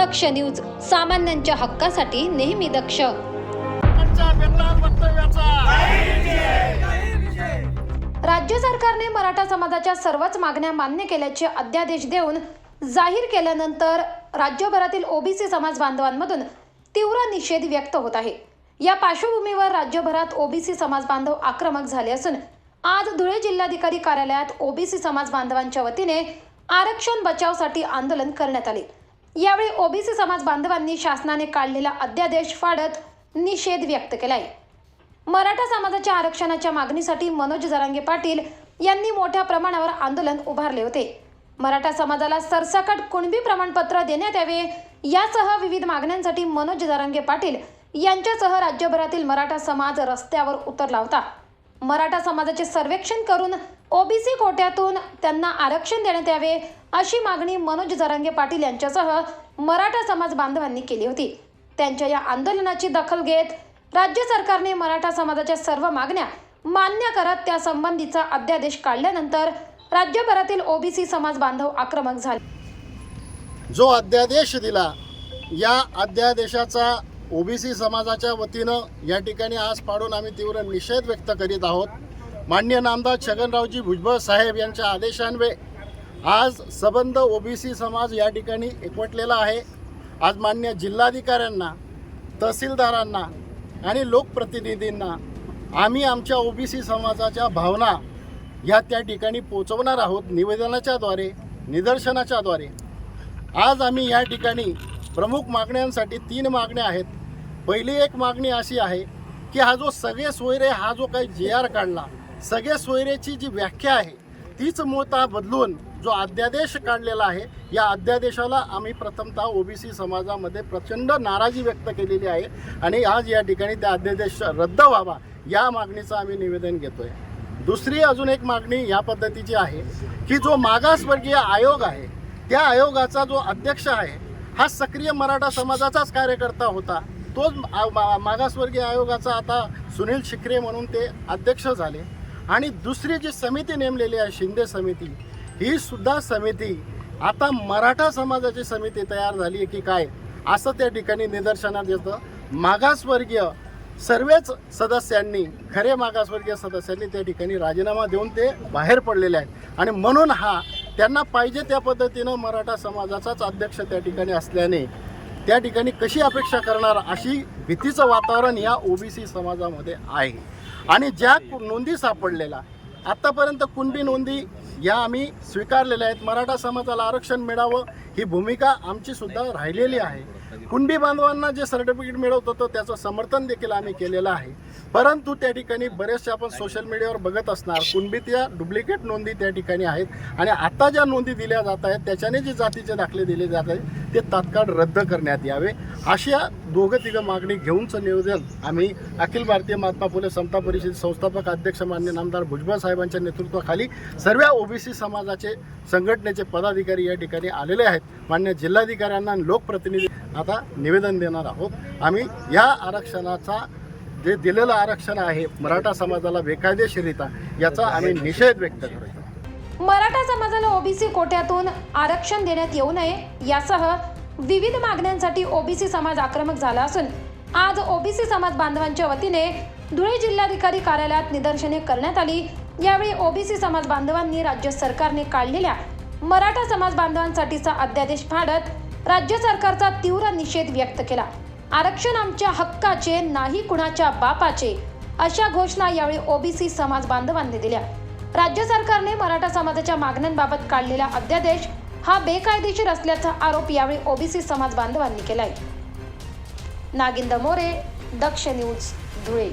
दक्ष news सामान्यांच्या हक्कासाठी नेहमी दक्ष. राज्य सरकारने मराठा समाजाच्या सर्वच मागण्या मान्य केल्याचे अध्यादेश देऊन जाहीर केल्यानंतर राज्यभरातील ओबीसी समाज बांधवांमधून तीव्र निषेध व्यक्त होत आहे. या पार्श्वभूमीवर राज्यभरात ओबीसी समाज बांधव आक्रमक झाले असून आज धुळे जिल्हाधिकारी कार्यालयात ओबीसी समाज बांधवांच्या वतीने आरक्षण बचावसाठी आंदोलन करण्यात आले. यावेळी ओबीसी समाज बांधवांनी शासनाने काढलेला अध्यादेश फाडत निषेध व्यक्त केलाय. मराठा समाजाच्या आरक्षणाच्या मागणीसाठी मनोज जरांगे पाटील यांनी मोठ्या प्रमाणावर आंदोलन उभारले होते. मराठा समाजाला सरसकट कुणबी प्रमाणपत्र देण्यात यावे यासह विविध मागण्यांसाठी मनोज जरांगे पाटील यांच्यासह राज्यभरातील मराठा समाज रस्त्यावर उतरला होता. मराठा समाजाचे सर्वेक्षण करून ओबीसी कोट्यातून त्यांना आरक्षण देण्यात यावे अशी मागणी मनोज जरांगे पाटील यांच्यासह मराठा समाज बांधवांनी केली होती. त्यांच्या या आंदोलनाची दखल घेत राज्य सरकारने मराठा समाजाच्या सर्व मागण्या मान्य करत त्या संबंधीचा अध्यादेश काढल्यानंतर राज्यभरातील ओबीसी समाज बांधव आक्रमक झाले. जो अध्यादेश दिला या अध्यादेशाचा ओबीसी समाजाच्या वतीनं या ठिकाणी आज पाडून आम्ही तीव्र निषेध व्यक्त करीत आहोत. मान्य नामदार छगनरावजी भुजबळ साहेब यांच्या आदेशान्वये आज सबंध ओबीसी समाज या ठिकाणी एकवटलेला आहे. आज मान्य जिल्हाधिकाऱ्यांना तहसीलदारांना आणि लोकप्रतिनिधींना आम्ही आमच्या ओबीसी समाजाच्या भावना या त्या ठिकाणी पोचवणार आहोत. निवेदनाच्याद्वारे निदर्शनाच्याद्वारे आज आम्ही या ठिकाणी प्रमुख मागण्यांसाठी तीन मागण्या आहेत. पहिली एक मागणी अशी आहे की हा जो सगळे सोयरे हा जो काही जे आर काढला सगळे सोयरेची जी व्याख्या आहे तीच मूळतः बदलून जो अध्यादेश काढलेला आहे या अध्यादेशाला आम्ही प्रथमतः ओबीसी समाजामध्ये प्रचंड नाराजी व्यक्त केलेली आहे आणि आज या ठिकाणी त्या अध्यादेश रद्द व्हावा या मागणीचं आम्ही निवेदन घेतोय. दुसरी अजून एक मागणी या पद्धतीची आहे की जो मागासवर्गीय आयोग आहे त्या आयोगाचा जो अध्यक्ष आहे हा सक्रिय मराठा समाजाचाच कार्यकर्ता होता. तोच मागासवर्गीय आयोगाचा आता सुनील शिखरे म्हणून ते अध्यक्ष झाले. आणि दुसरी जी समिती नेमलेली आहे शिंदे समिती ही सुद्धा समिती आता मराठा समाजाची समिती तयार झाली आहे की काय असं त्या ठिकाणी निदर्शनात येतं. मागासवर्गीय सर्वच सदस्यांनी खरे मागासवर्गीय सदस्यांनी त्या ठिकाणी राजीनामा देऊन ते बाहेर पडलेले आहेत. आणि म्हणून हा त्यांना पाहिजे त्या पद्धतीनं मराठा समाजाचाच अध्यक्ष त्या ठिकाणी असल्याने त्या ठिकाणी कशी अपेक्षा करणार अशी भीतीचं वातावरण या ओबीसी समाजामध्ये आहे. आणि ज्या कु- नोंदी सापडलेल्या आत्तापर्यंत कुणबी नोंदी या आम्ही स्वीकारलेल्या आहेत. मराठा समाजाला आरक्षण मिळावं ही भूमिका आमची सुद्धा राहिलेली आहे. कुणबी बांधवांना जे सर्टिफिकेट मिळवत होतं त्याचं समर्थन देखील आम्ही केलेलं आहे. परंतु त्या ठिकाणी बरेचसे आपण सोशल मीडियावर बघत असणार कुणबीतल्या डुप्लिकेट नोंदी त्या ठिकाणी आहेत. आणि आता ज्या नोंदी दिल्या जात आहेत त्याच्याने जे जातीचे दाखले दिले जात आहेत ते तात्काळ रद्द करण्यात यावे. अशा दोघं तिघं मागणी घेऊनचं नियोजन. आम्ही अखिल भारतीय महात्मा फुले समता परिषद संस्थापक अध्यक्ष मान्य नामदार भुजबळ साहेबांच्या नेतृत्वाखाली सर्व ओबीसी समाजाचे संघटनेचे पदाधिकारी या ठिकाणी आलेले आहेत. मान्य जिल्हाधिकाऱ्यांना लोकप्रतिनिधी आता निवेदन देणार आहोत. आम्ही या आरक्षणाचा जे दिलेलं आरक्षण आहे मराठा समाजाला बेकायदेशीरित्या याचा आम्ही निषेध व्यक्त करतो मराठा समाजाला ओबीसी कोट्यातून आरक्षण देण्यात येऊ नये यासह विविध मागण्यांसाठी ओबीसी समाज आक्रमक झाला असून आज ओबीसी समाज बांधवांच्या वतीने धुळे जिल्हाधिकारी कार्यालयात निदर्शने करण्यात आली. यावेळी ओबीसी समाज बांधवांनी राज्य सरकारने काढलेल्या मराठा समाज बांधवांसाठीचा अध्यादेश फाडत राज्य सरकारचा तीव्र निषेध व्यक्त केला. आरक्षण आमच्या हक्काचे नाही कुणाच्या बापाचे अशा घोषणा यावेळी ओबीसी समाज बांधवांनी दिल्या. राज्य सरकारने मराठा समाजाच्या मागण्यांबाबत काढलेला अध्यादेश हा बेकायदेशीर असल्याचा आरोप यावेळी ओबीसी समाज बांधवांनी केलाय. नागिंद मोरे दक्ष न्यूज धुळे.